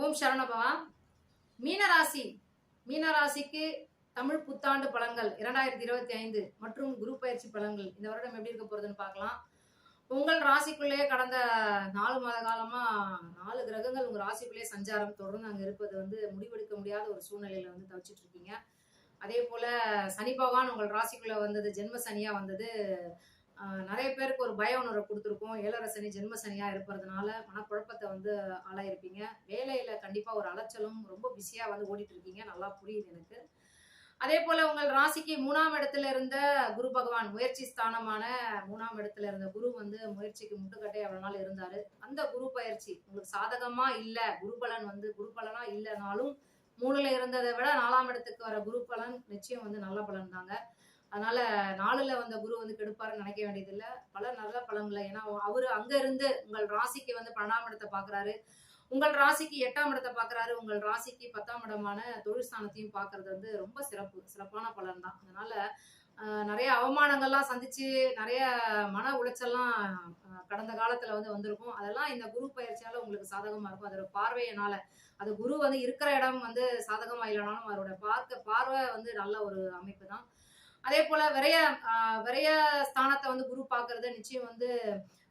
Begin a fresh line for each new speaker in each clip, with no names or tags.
ஓம் சரணபவா மீனராசி. மீனராசிக்கு தமிழ் புத்தாண்டு பழங்கள் இரண்டாயிரத்தி இருபத்தி ஐந்து மற்றும் குரு பயிற்சி பழங்கள். இந்த வருடம் எப்படி இருக்க போறதுன்னு பார்க்கலாம். உங்கள் ராசிக்குள்ளேயே கடந்த நாலு மாத காலமா நாலு கிரகங்கள் உங்க ராசிக்குள்ளேயே சஞ்சாரம் தொடர்ந்து அங்க இருப்பது வந்து முடிவெடுக்க முடியாத ஒரு சூழ்நிலையில வந்து தவிச்சிட்டு இருக்கீங்க. அதே போல சனி பகவான் உங்கள் ராசிக்குள்ள வந்தது ஜென்ம சனியா வந்தது. நிறைய பேருக்கு ஒரு பய உணர்வை கொடுத்துருக்கோம். ஏழரை சனி ஜென்ம சனியா இருப்பதுனால மனக்குழப்பத்தை வந்து ஆளாயிருப்பீங்க. வேலையில் கண்டிப்பாக ஒரு அலைச்சலும் ரொம்ப பிஸியாக வந்து ஓடிட்டு இருக்கீங்க நல்லா புரியுது எனக்கு. அதே போல் உங்கள் ராசிக்கு மூணாம் இடத்துல இருந்த குரு பகவான் முயற்சி ஸ்தானமான மூணாம் இடத்துல இருந்த குரு வந்து முயற்சிக்கு முட்டுக்கட்டை அவ்வளோ நாள் இருந்தார். அந்த குரு பயிற்சி உங்களுக்கு சாதகமாக இல்லை குரு பலன் வந்து குரு பலனாக இல்லைனாலும் மூணுல இருந்ததை விட நாலாம் இடத்துக்கு வர குரு பலன் நிச்சயம் வந்து நல்ல பலன் தாங்க. அதனால நாளில் வந்த குரு வந்து கெடுப்பாருன்னு நினைக்க வேண்டியதில்லை. பல நல்ல பலன்களை. ஏன்னா அவர் அங்க இருந்து உங்கள் ராசிக்கு வந்து பன்னெண்டாம் இடத்தை பார்க்குறாரு உங்கள் ராசிக்கு எட்டாம் இடத்தை பார்க்குறாரு உங்கள் ராசிக்கு பத்தாம் இடமான தொழில் ஸ்தானத்தையும் வந்து ரொம்ப சிறப்பு. சிறப்பான பலன் தான் அதனால நிறைய அவமானங்கள்லாம் சந்திச்சு நிறைய மன உளைச்சல்லாம் கடந்த காலத்துல வந்து வந்திருக்கும். அதெல்லாம் இந்த குரு பயிற்சியால உங்களுக்கு சாதகமா இருக்கும். அதோட பார்வையினால. அது குரு வந்து இருக்கிற இடம் வந்து சாதகமா இல்லைனாலும் அதோட பார்க்க பார்வை வந்து நல்ல ஒரு அமைப்பு தான் அதே போல விரைய விரைய ஸ்தானத்தை வந்து குரு பாக்குறது நிச்சயம் வந்து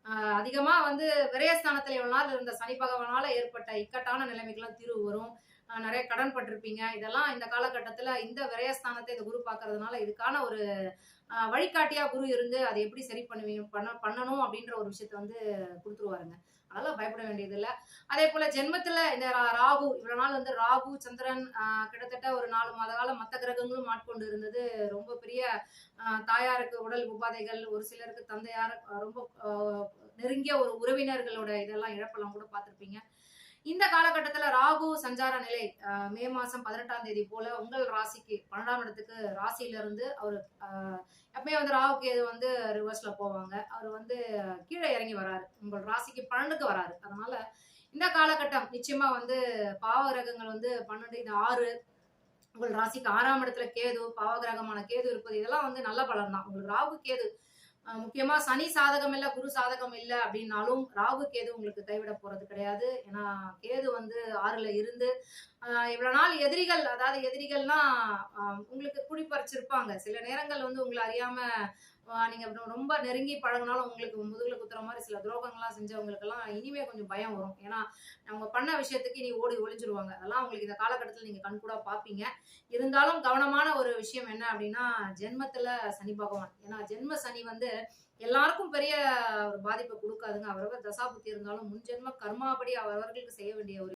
அதிகமாக அதிகமா வந்து விரயஸ்தானத்துல இவ்வளவு நாள் இருந்த சனி பகவானால ஏற்பட்ட இக்கட்டான நிலைமைக்கெல்லாம் தீர்வு வரும். நிறைய கடன் பட்டிருப்பீங்க. இதெல்லாம் இந்த காலகட்டத்தில் இந்த விரயஸ்தானத்தை இந்த குரு பார்க்கறதுனால இதுக்கான ஒரு வழிகாட்டியாக குரு இருந்து அதை எப்படி சரி பண்ணுவீங்க பண்ண பண்ணணும் அப்படின்ற ஒரு விஷயத்த வந்து கொடுத்துருவாருங்க. அதனால பயப்பட வேண்டியது இல்லை அதே போல ஜென்மத்துல இந்த ரா- ராகு இவ்வளவு நாள் வந்து ராகு சந்திரன் கிட்டத்தட்ட ஒரு நாலு மாத காலம் மற்ற கிரகங்களும் ஆட்கொண்டு இருந்தது. ரொம்ப பெரிய தாயாருக்கு உடல் உபாதைகள் ஒரு சிலருக்கு தந்தையார் ரொம்ப நெருங்கிய ஒரு உறவினர்களோட இதெல்லாம் இழப்பெல்லாம் கூட பார்த்துருப்பீங்க. இந்த காலகட்டத்துல ராகு சஞ்சார நிலை மே மாசம் பதினெட்டாம் தேதி போல உங்கள் ராசிக்கு பன்னெண்டாம் இடத்துக்கு ராசியில இருந்து அவர் எப்பயுமே வந்து ராகு கேது வந்து ரிவர்ஸ்ல போவாங்க. அவர் வந்து கீழே இறங்கி வராரு. உங்கள் ராசிக்கு பன்னெண்டுக்கு வராரு. அதனால இந்த காலகட்டம் நிச்சயமா வந்து பாவகிரகங்கள் வந்து பன்னெண்டு இந்த ஆறு உங்கள் ராசிக்கு ஆறாம் இடத்துல கேது பாவகிரகமான கேது இருப்பது இதெல்லாம் வந்து நல்ல பலன் தான் உங்களுக்கு ராகு கேது முக்கியமா சனி சாதகம் இல்ல குரு சாதகம் இல்ல அப்படின்னாலும் ராகு கேது உங்களுக்கு கைவிட போறது கிடையாது. ஏன்னா கேது வந்து ஆறுல இருந்து ஆஹ் இவ்வளவு நாள் எதிரிகள் அதாவது எதிரிகள்லாம் ஆஹ் உங்களுக்கு குடிப்பறிச்சிருப்பாங்க சில நேரங்கள் வந்து உங்களை அறியாம நீங்கள் ரொம்ப நெருங்கி பழகினாலும் உங்களுக்கு முதுகில் குத்துற மாதிரி சில துரோகங்கள்லாம் செஞ்சவங்களுக்கெல்லாம் இனிமே கொஞ்சம் பயம் வரும். ஏன்னா அவங்க பண்ண விஷயத்துக்கு இனி ஓடி ஒளிஞ்சிருவாங்க. அதெல்லாம் உங்களுக்கு இந்த காலகட்டத்தில் கண் கூட பார்ப்பீங்க. இருந்தாலும் கவனமான ஒரு விஷயம் என்ன அப்படின்னா ஜென்மத்தில் சனி பகவான். ஏன்னா ஜென்ம சனி வந்து எல்லாருக்கும் பெரிய ஒரு பாதிப்பை கொடுக்காதுங்க. அவரவர் தசாபுத்தி இருந்தாலும் முன்ஜென்ம கர்மாபடி அவரவர்களுக்கு செய்ய வேண்டிய ஒரு